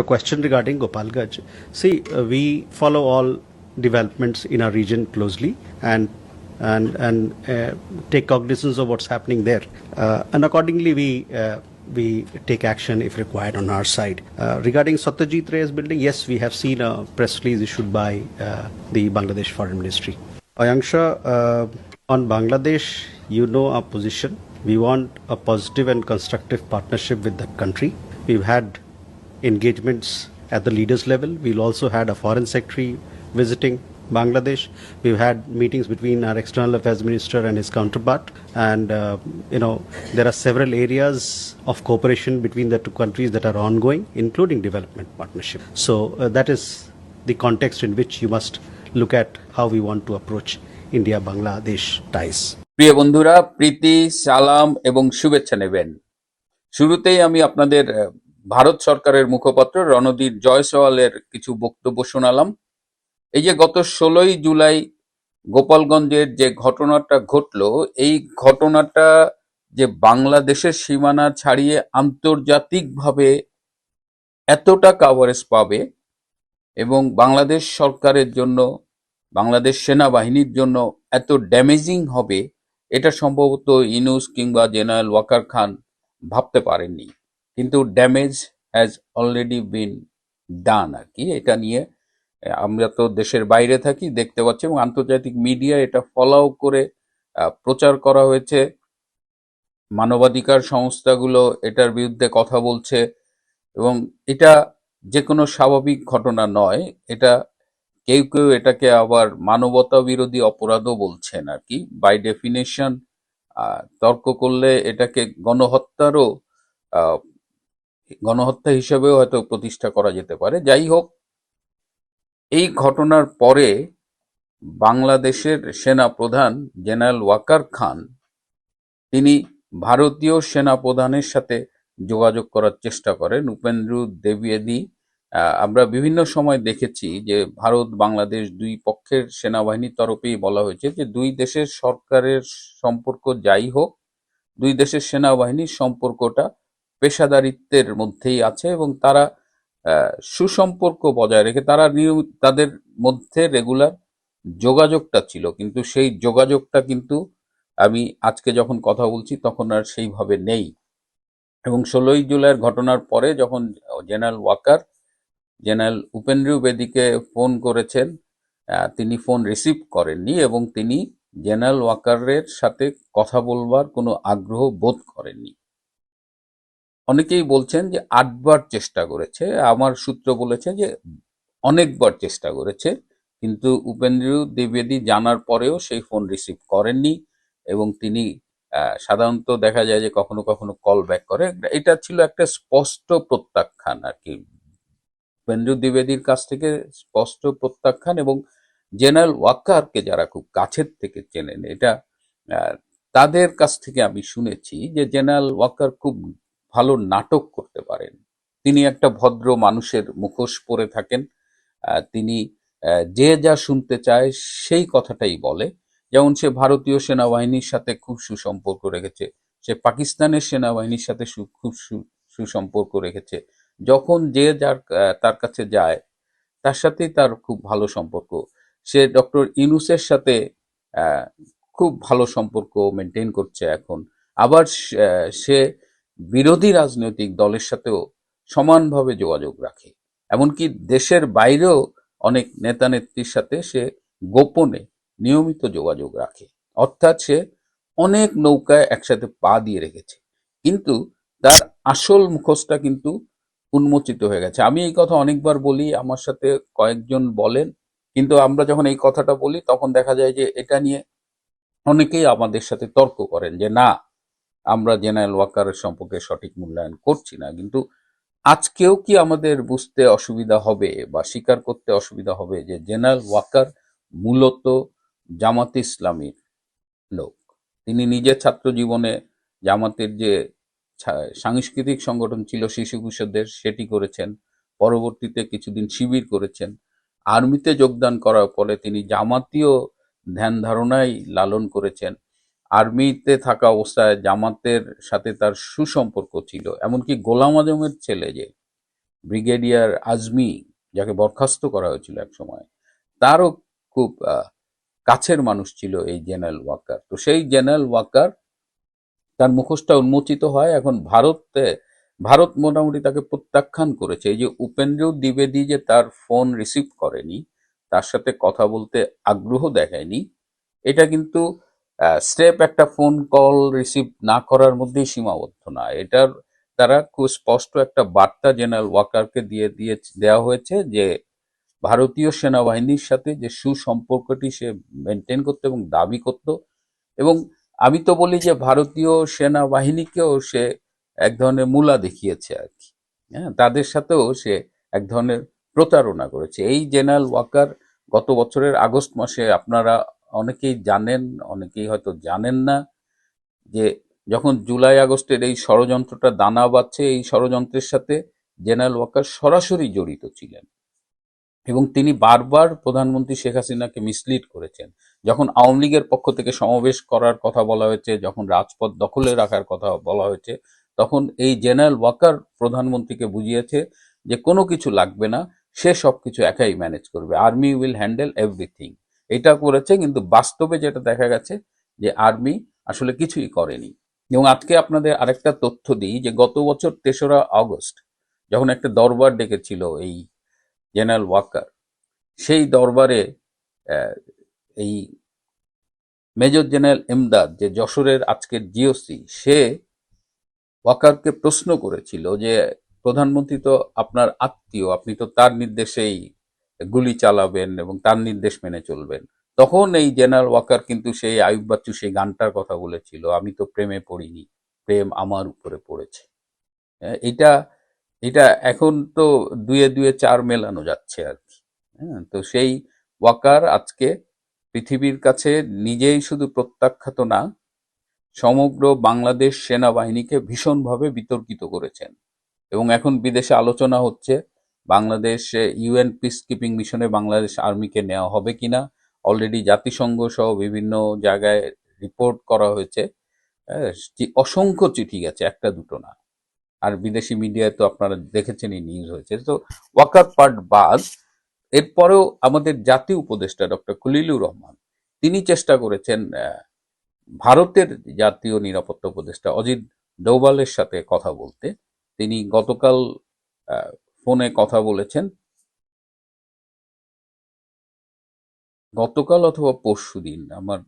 A question regarding Gopalganj. See, uh, we follow all developments in our region closely and and and uh, take cognizance of what's happening there. Uh, and accordingly, we uh, we take action if required on our side. Uh, regarding Satyajit Ray's building, yes, we have seen a press release issued by uh, the Bangladesh Foreign Ministry. Ayanksha, uh, on Bangladesh, you know our position. We want a positive and constructive partnership with the country. We've had engagements at the leaders level. We'll also had a foreign secretary visiting Bangladesh. We've had meetings between our external affairs minister and his counterpart, and uh, you know there are several areas of cooperation between the two countries that are ongoing, including development partnership. So uh, that is the context in which you must look at how we want to approach India-Bangladesh ties. প্রিয় বন্ধুরা প্রীতি সালাম এবং শুভেচ্ছা নেবেন শুরুতেই আমি আপনাদের আহ, ভারত সরকারের মুখপাত্র রণদীপ জয়সওয়ালের কিছু বক্তব্য শোনালাম। এই যে গত ষোলোই জুলাই গোপালগঞ্জের যে ঘটনাটা ঘটলো, এই ঘটনাটা যে বাংলাদেশের সীমানা ছাড়িয়ে আন্তর্জাতিকভাবে এতটা কাভারেজ পাবে এবং বাংলাদেশ সরকারের জন্য, বাংলাদেশ সেনাবাহিনীর জন্য এত ড্যামেজিং হবে, এটা সম্ভবত ইনুস কিংবা জেনারেল ওয়াকার খান ভাবতে পারেননি। কিন্তু damage has already been done আর কি। এটা নিয়ে আমরা তো দেশের বাইরে থাকি, দেখতে পাচ্ছি এবং আন্তর্জাতিক মিডিয়া এটা ফলো করে প্রচার করা হয়েছে। মানবাধিকার সংস্থাগুলো এটার বিরুদ্ধে কথা বলছে এবং এটা যে কোনো স্বাভাবিক ঘটনা নয়, এটা কেউ কেউ এটাকে আবার মানবতা বিরোধী অপরাধও বলছেন আর কি। বাই ডেফিনেশন তর্ক করলে এটাকে গণহত্যারও গণহত্যা হিসেবেও হয়তো প্রতিষ্ঠা করা যেতে পারে। যাই হোক, এই ঘটনার পরে বাংলাদেশের সেনা প্রধান জেনারেল ওয়াকার খান, তিনি ভারতীয় সেনা প্রধানের সাথে যোগাযোগ করার চেষ্টা করেন। উপেন্দ্র দেবিয়েদি আমরা বিভিন্ন সময় দেখেছি যে ভারত, বাংলাদেশ দুই পক্ষের সেনাবাহিনীর তরফেই বলা হয়েছে যে দুই দেশের সরকারের সম্পর্ক যাই হোক, দুই দেশের সেনাবাহিনীর সম্পর্কটা পেশাদারিত্বের মধ্যেই আছে এবং তারা সুসম্পর্ক বজায় রেখে তারা নিয়মিত তাদের মধ্যে রেগুলার যোগাযোগটা ছিল। কিন্তু সেই যোগাযোগটা কিন্তু আমি আজকে যখন কথা বলছি তখন আর সেইভাবে নেই। এবং ষোলোই জুলাইয়ের ঘটনার পরে যখন জেনারেল ওয়াকার, জেনারেল উপেন্দ্র বেদিকে ফোন করেছেন তিনি ফোন রিসিভ করেননি এবং তিনি জেনারেল ওয়াকারের সাথে কথা বলবার কোনো আগ্রহ বোধ করেননি। অনেকেই বলছেন যে আটবার চেষ্টা করেছে। আমার সূত্র বলেছে যে অনেকবার চেষ্টা করেছে, কিন্তু উপেন্দ্র দ্বিবেদী জানার পরেও সেই ফোন রিসিভ করেননি এবং তিনি সাধারণত দেখা যায় যে কখনো কখনো কল ব্যাক করে। এটা ছিল একটা স্পষ্ট প্রত্যাখ্যান আর কি উপেন্দ্র দ্বিবেদীর কাছ থেকে স্পষ্ট প্রত্যাখ্যান এবং জেনারেল ওয়াকারকে যারা খুব কাছের থেকে চেনেন, এটা তাদের কাছ থেকে আমি শুনেছি যে জেনারেল ওয়াকার খুব ভালো নাটক করতে পারেন। তিনি একটা ভদ্র মানুষের মুখোশ পরে থাকেন। তিনি যে যা শুনতে চায় সেই কথাটাই বলে। যেমন সে ভারতীয় সেনাবাহিনীর সাথে খুব সুসম্পর্ক রেখেছে, সে পাকিস্তানের সেনাবাহিনীর সাথে খুব সুসম্পর্ক রেখেছে। যখন যে যার তার কাছে যায়, তার সাথেই তার খুব ভালো সম্পর্ক। সে ডক্টর ইনুসের সাথে খুব ভালো সম্পর্ক মেনটেন করছে এখন। আবার সে বিরোধী রাজনৈতিক দলের সাথেও সমানভাবে যোগাযোগ রাখে। এমনকি দেশের বাইরেও অনেক নেতা নেত্রীর সাথে সে গোপনে নিয়মিত যোগাযোগ রাখে। অর্থাৎ সে অনেক নৌকায় একসাথে পা দিয়ে রেখেছে। কিন্তু তার আসল মুখোশটা কিন্তু উন্মোচিত হয়ে গেছে। আমি এই কথা অনেকবার বলি, আমার সাথে কয়েকজন বলেন, কিন্তু আমরা যখন এই কথাটা বলি, তখন দেখা যায় যে এটা নিয়ে অনেকেই আমাদের সাথে তর্ক করেন যে, না আমরা জেনারেল ওয়াকারের সম্পর্কে সঠিক মূল্যায়ন করছি না, কিন্তু আজকেও কি আমাদের বুঝতে অসুবিধা হবে বা স্বীকার করতে অসুবিধা হবে যে জেনারেল ওয়াকার মূলত জামাতে ইসলামীর লোক? তিনি নিজের ছাত্র জীবনে জামাতের যে সাংস্কৃতিক সংগঠন ছিল শিশু কিশোরদের, সেটি করেছেন, পরবর্তীতে কিছুদিন শিবির করেছেন। আর্মিতে যোগদান করার পরে তিনি জামাতীয় ধ্যান ধারণাই লালন করেছেন। আর্মিতে থাকা অবস্থায় জামাতের সাথে তার সুসম্পর্ক ছিল। এমনকি গোলাম আজমের ছেলে যে, ব্রিগেডিয়ার আজমি, যাকে বরখাস্ত করা হয়েছিল এক সময়, তারও খুব কাছের মানুষ ছিল এই জেনারেল ওয়াকার তো সেই জেনারেল ওয়াকার তার মুখোশটা উন্মোচিত হয়। এখন ভারতে, ভারত মোটামুটি তাকে প্রত্যাখ্যান করেছে। এই যে উপেন্দ্র দ্বিবেদী যে তার ফোন রিসিভ করেনি, তার সাথে কথা বলতে আগ্রহ দেখায়নি, এটা কিন্তু স্টেপ একটা ফোন কল রিসিভ না করার মধ্যেই সীমাবদ্ধ না। এটার দ্বারা খুব স্পষ্ট একটা বার্তা জেনারেল ওয়াকারকে দিয়ে দিয়ে দেওয়া হয়েছে যে, ভারতীয় সেনাবাহিনীর সাথে যে সুসম্পর্কটি সে মেনটেন করতো এবং দাবি করত এবং আমি তো বলি যে, ভারতীয় সেনাবাহিনীকেও সে এক ধরনের মূলা দেখিয়েছে আর কি। হ্যাঁ তাদের সাথেও সে এক ধরনের প্রতারণা করেছে। এই জেনারেল ওয়াকার গত বছরের আগস্ট মাসে আপনারা অনেকেই জানেন, অনেকেই হয়তো জানেন না যে যখন জুলাই আগস্টের এই ষড়যন্ত্রটা দানা বাঁধছে, এই ষড়যন্ত্রের সাথে জেনারেল ওয়াকার সরাসরি জড়িত ছিলেন এবং তিনি বারবার প্রধানমন্ত্রী শেখ হাসিনাকে মিসলিড করেছেন। যখন আওয়ামী লীগের পক্ষ থেকে সমাবেশ করার কথা বলা হয়েছে, যখন রাজপথ দখলে রাখার কথা বলা হয়েছে, তখন এই জেনারেল ওয়াকার প্রধানমন্ত্রীকে বুঝিয়েছে যে কোনো কিছু লাগবে না, সে সবকিছু একাই ম্যানেজ করবে। Army will handle everything. এটা করেছে, কিন্তু বাস্তবে যেটা দেখা গেছে যে আর্মি আসলে কিছুই করেনি। এবং আজকে আপনাদের আরেকটা তথ্য দিই যে গত বছর তেসরা আগস্ট যখন একটা দরবার ডেকেছিল এই জেনারেল ওয়াকার, সেই দরবারে এই মেজর জেনারেল এমদাদ, যে যশোরের আজকের জিওসি, সে ওয়াকারকে প্রশ্ন করেছিল যে, প্রধানমন্ত্রী তো আপনার আত্মীয়, আপনি তো তার নির্দেশেই গুলি চালাবেন এবং তার নির্দেশ মেনে চলবেন। তখন এই জেনারেল ওয়াকার কিন্তু সেই আয়ুব বাচ্চু সেই গানটার কথা বলেছিল আমি তো প্রেমে পড়িনি প্রেম আমার উপরে পড়েছে। আহ, এটা এটা এখন তো দুয়ে দুয়ে চার মেলানো যাচ্ছে আর কি। হ্যাঁ তো সেই ওয়াকার আজকে পৃথিবীর কাছে নিজেই শুধু প্রত্যাখ্যাত না সমগ্র বাংলাদেশ সেনাবাহিনীকে ভীষণভাবে বিতর্কিত করেছেন। এবং এখন বিদেশে আলোচনা হচ্ছে বাংলাদেশ ইউএন পিস কিপিং মিশনে বাংলাদেশ আর্মিকে নেওয়া হবে কিনা? অলরেডি জাতিসংঘ সহ বিভিন্ন জায়গায় রিপোর্ট করা হয়েছে। হ্যাঁ, অসংখ্য চিঠি গেছে একটা দুটো না। আর বিদেশি মিডিয়ায় তো আপনারা দেখেছেনই নিউজ হয়েছে। তো ওয়াকার পার্ট বাদ এরপরেও আমাদের জাতীয় উপদেষ্টা ডক্টর খলিলুর রহমান তিনি চেষ্টা করেছেন ভারতের জাতীয় নিরাপত্তা উপদেষ্টা অজিত ডোভালের সাথে কথা বলতে। তিনি গতকাল ফোনে কথা বলেছেন। গতকাল অথবা পরশুদিন আমার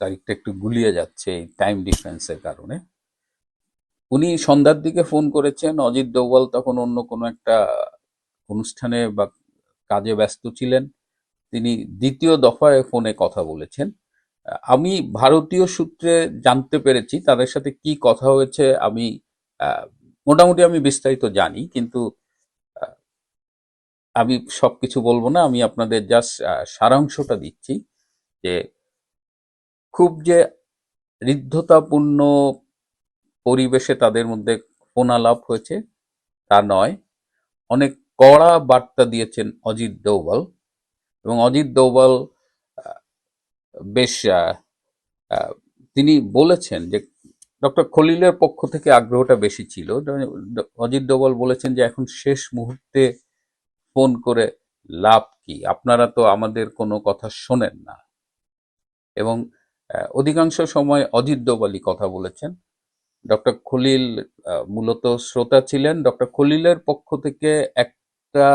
তারিখটা একটু গুলিয়ে যাচ্ছে এই টাইম ডিফারেন্সের কারণে। উনি সন্ধ্যার দিকে ফোন করেছেন, অজিত ডোভাল তখন অন্য কোনো একটা অনুষ্ঠানে বা কাজে ব্যস্ত ছিলেন। তিনি দ্বিতীয় দফায় ফোনে কথা বলেছেন। আমি ভারতীয় সূত্রে জানতে পেরেছি তাদের সাথে কি কথা হয়েছে, আমি মোটামুটি আমি বিস্তারিত জানি, কিন্তু আমি সব কিছু বলব না আমি আপনাদের জাস্ট সারাংশটা দিচ্ছি যে খুব যে ঋদ্ধতাপূর্ণ পরিবেশে তাদের মধ্যে ফোনালাপ হয়েছে তা নয়। অনেক কড়া বার্তা দিয়েছেন অজিত দোভাল এবং অজিত আহ, বেশ তিনি বলেছেন যে ডক্টর খলিলের পক্ষ থেকে আগ্রহটা বেশি ছিল। অজিত দোভাল বলেছেন যে এখন শেষ মুহূর্তে ফোন করে লাভ কি? আপনারা তো আমাদের কোনো কথা শোনেন না। এবং অধিকাংশ সময় অজিত দোভালই কথা বলেছেন। ডক্টর খলিল মূলত শ্রোতা ছিলেন। ডক্টর খলিলের পক্ষ থেকে একটা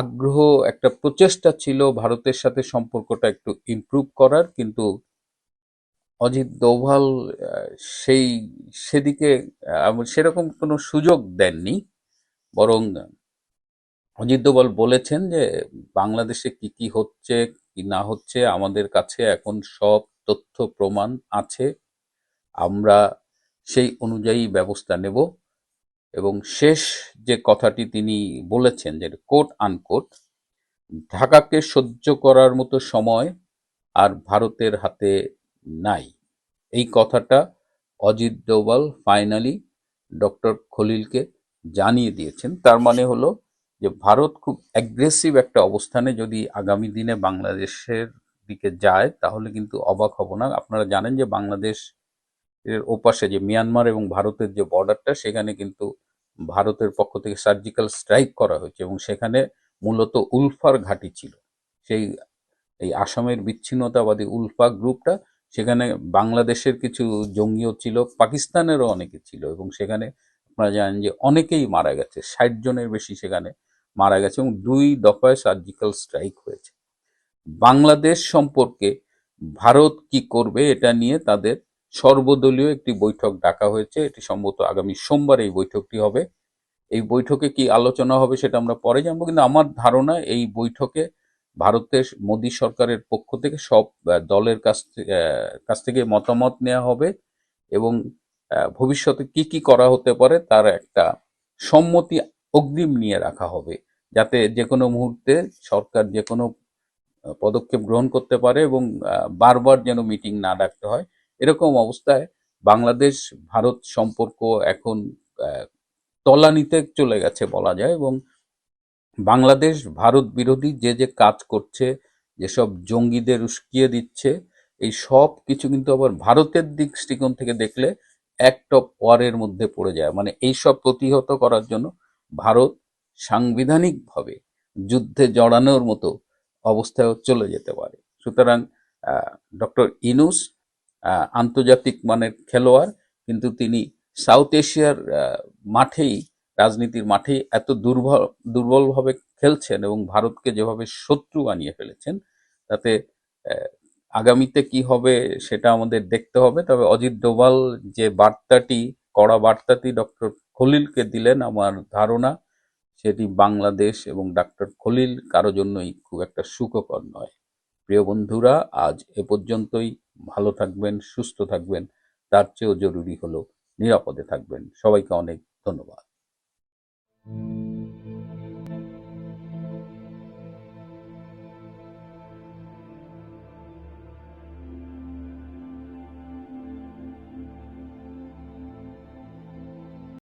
আগ্রহ, একটা প্রচেষ্টা ছিল ভারতের সাথে সম্পর্কটা একটু ইমপ্রুভ করার, কিন্তু অজিত দোভাল সেই, সেদিকে সেরকম কোনো সুযোগ দেননি। বরং অজিত দোভাল বলেছেন যে, বাংলাদেশে কি কি হচ্ছে, কি না হচ্ছে, আমাদের কাছে এখন সব তথ্য প্রমাণ আছে। আমরা সেই অনুযায়ী ব্যবস্থা নেব এবং শেষ যে কথাটি তিনি বলেছেন যে কোট আনকোট ঢাকাকে সহ্য করার মতো সময় আর ভারতের হাতে নাই। এই কথাটা অজিত ডোভাল ফাইনালি ডক্টর খলিলকে জানিয়ে দিয়েছেন। তার মানে হলো যে ভারত খুব অ্যাগ্রেসিভ একটা অবস্থানে যদি আগামী দিনে বাংলাদেশের দিকে যায়, তাহলে কিন্তু অবাক হব না। আপনারা জানেন যে বাংলাদেশ এর ওপাশে যে মিয়ানমার এবং ভারতের যে বর্ডারটা সেখানে কিন্তু ভারতের পক্ষ থেকে সার্জিক্যাল স্ট্রাইক করা হয়েছে এবং সেখানে মূলত উলফার ঘাঁটি ছিল। সেই, এই আসামের বিচ্ছিন্নতাবাদী উলফা গ্রুপটা, সেখানে বাংলাদেশের কিছু জঙ্গিও ছিল, পাকিস্তানেরও অনেকে ছিল এবং সেখানে আপনারা জানেন যে অনেকেই মারা গেছে, ষাট জনের বেশি সেখানে মারা গেছে এবং দুই দফায় সার্জিক্যাল স্ট্রাইক হয়েছে। বাংলাদেশ সম্পর্কে ভারত কি করবে এটা নিয়ে তাদের সর্বদলীয় একটি বৈঠক ডাকা হয়েছে। এটি সম্ভবত আগামী সোমবার এই বৈঠকটি হবে। এই বৈঠকে কি আলোচনা হবে সেটা আমরা পরে জানব, কিন্তু আমার ধারণা এই বৈঠকে ভারতের মোদী সরকারের পক্ষ থেকে সব দলের কাছ থেকে কাছ থেকে মতামত নেওয়া হবে এবং ভবিষ্যতে কি কি করা হতে পারে তার একটা সম্মতি অগ্রিম নিয়ে রাখা হবে, যাতে যে কোনো মুহূর্তে সরকার যে কোনো পদক্ষেপ গ্রহণ করতে পারে এবং বারবার যেন মিটিং না ডাকতে হয়। এরকম অবস্থায় বাংলাদেশ, ভারত সম্পর্ক এখন তলানিতে চলে গেছে বলা যায় এবং বাংলাদেশ, ভারত বিরোধী যে যে কাজ করছে, যেসব জঙ্গিদের উস্কিয়ে দিচ্ছে, এই সব কিছু কিন্তু আবার ভারতের দৃষ্টিকোণ থেকে দেখলে অ্যাক্ট অফ ওয়ারের মধ্যে পড়ে যায়। মানে এই সব প্রতিহত করার জন্য ভারত সাংবিধানিকভাবে যুদ্ধে জড়ানোর মতো অবস্থায় চলে যেতে পারে। সুতরাং ডক্টর ইনুস আন্তর্জাতিক মানের খেলোয়াড়, কিন্তু তিনি সাউথ এশিয়ার মাঠেই, রাজনীতির মাঠেই এত দুর্বল দুর্বলভাবে খেলছেন এবং ভারতকে যেভাবে শত্রু বানিয়ে ফেলেছেন, তাতে আগামীতে কি হবে সেটা আমাদের দেখতে হবে। তবে অজিত ডোভাল যে বার্তাটি কড়া বার্তাটি ডক্টর খলিলকে দিলেন আমার ধারণা। সেটি বাংলাদেশ এবং ডক্টর খলিল কারও জন্যই খুব একটা সুখকর নয়। প্রিয় বন্ধুরা, আজ এ পর্যন্তই। ভালো থাকবেন, সুস্থ থাকবেন। তার চেয়েও জরুরি হলো নিরাপদে থাকবেন। সবাইকে অনেক ধন্যবাদ।